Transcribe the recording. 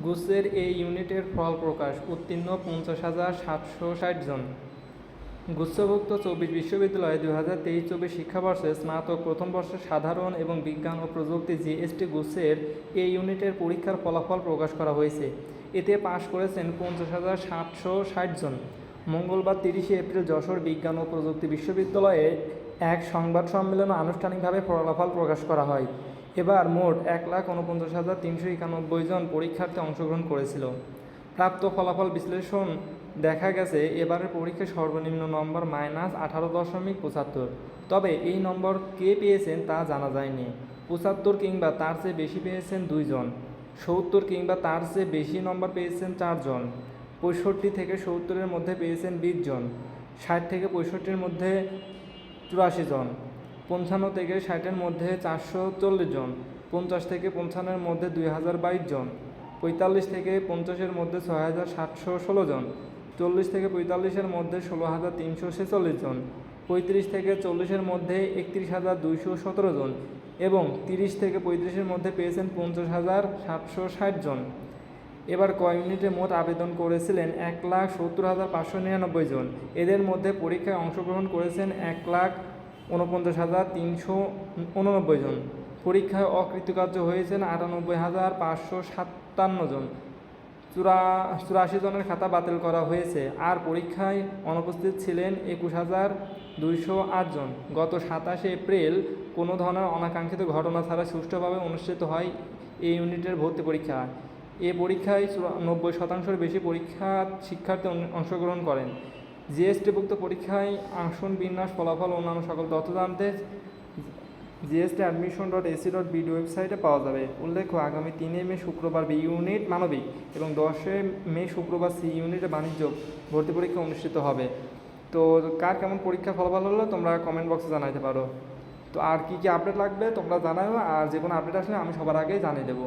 গুসের এই ইউনিটের ফল প্রকাশ, উত্তীর্ণ পঞ্চাশ হাজার সাতশো ষাট জন। গুচ্ছভুক্ত চব্বিশ বিশ্ববিদ্যালয়ে দুই হাজার তেইশ চব্বিশ শিক্ষাবর্ষে স্নাতক প্রথম বর্ষের সাধারণ এবং বিজ্ঞান ও প্রযুক্তি জিএসটি গুচ্ছের এই ইউনিটের পরীক্ষার ফলাফল প্রকাশ করা হয়েছে। এতে পাশ করেছেন পঞ্চাশ হাজার সাতশো ষাট জন। মঙ্গলবার তিরিশে এপ্রিল যশোর বিজ্ঞান ও প্রযুক্তি বিশ্ববিদ্যালয়ে এক সংবাদ সম্মেলনে আনুষ্ঠানিকভাবে ফলাফল প্রকাশ করা হয়। এবার মোট এক লাখ উনপঞ্চাশ হাজার তিনশো একানব্বই জন পরীক্ষার্থী অংশগ্রহণ করেছিল। প্রাপ্ত ফলাফল বিশ্লেষণ দেখা গেছে, এবারের পরীক্ষায় সর্বনিম্ন নম্বর মাইনাস আঠারো দশমিক পঁচাত্তর। তবে এই নম্বর কে পেয়েছেন তা জানা যায়নি। পঁচাত্তর কিংবা তার চেয়ে বেশি পেয়েছেন দুইজন সত্তর কিংবা তার চেয়ে বেশি নম্বর পেয়েছেন চারজন পঁয়ষট্টি থেকে সত্তরের মধ্যে পেয়েছেন বিশ জন। ষাট থেকে পঁয়ষট্টির মধ্যে চুরাশি জন, পঞ্চান্ন থেকে ষাটের মধ্যে চারশো চল্লিশ জন, পঞ্চাশ থেকে পঞ্চান্নের মধ্যে দুই হাজার বাইশ জন, পঁয়তাল্লিশ থেকে পঞ্চাশের মধ্যে ছয় হাজার সাতশো ষোলো জন, চল্লিশ থেকে পঁয়তাল্লিশের মধ্যে ষোলো হাজার তিনশো ছেচল্লিশ জন, পঁয়ত্রিশ থেকে চল্লিশের মধ্যে একত্রিশ হাজার দুইশো সতেরো জন এবং তিরিশ থেকে পঁয়ত্রিশের মধ্যে পেয়েছেন পঞ্চাশ হাজার সাতশো ষাট জন। এবার ক ইউনিটে মোট আবেদন করেছিলেন? এক লাখ সত্তর হাজার পাঁচশো নিরানব্বই জন। এদের মধ্যে পরীক্ষায় অংশগ্রহণ করেছেন এক লাখ উনপঞ্চাশ হাজার তিনশো উননব্বই জন। পরীক্ষায় অকৃতকার্য হয়েছেন আটানব্বই হাজার পাঁচশো সাতান্ন জন। চুরা চুরাশি জনের খাতা বাতিল করা হয়েছে। আর পরীক্ষায় অনুপস্থিত ছিলেন একুশ হাজার দুইশো আট জন। গত সাতাশে এপ্রিল কোনো ধরনের অনাকাঙ্ক্ষিত ঘটনা ছাড়া সুষ্ঠুভাবে অনুষ্ঠিত হয় এই ইউনিটের ভর্তি পরীক্ষা। এ পরীক্ষায় নব্বই শতাংশের বেশি পরীক্ষা শিক্ষার্থী অংশগ্রহণ করেন। জিএসটিভুক্ত পরীক্ষায় আসন, বিন্যাস, ফলাফল, অন্যান্য সকল তথ্য জানতে GST admission dot ac dot bd ওয়েবসাইটে পাওয়া যাবে। উল্লেখ্য, আগামী তিনে মে শুক্রবার বি ইউনিট মানবিক এবং দশে মে শুক্রবার সি ইউনিটে বাণিজ্য ভর্তি পরীক্ষা অনুষ্ঠিত হবে। তো কার কেমন পরীক্ষা ফলাফল হলো তোমরা কমেন্ট বক্সে জানাইতে পারো। তো আর কি কি আপডেট লাগবে তোমরা জানাও আর যে কোনো আপডেট আসলে আমি সবার আগেই জানিয়ে দেবো।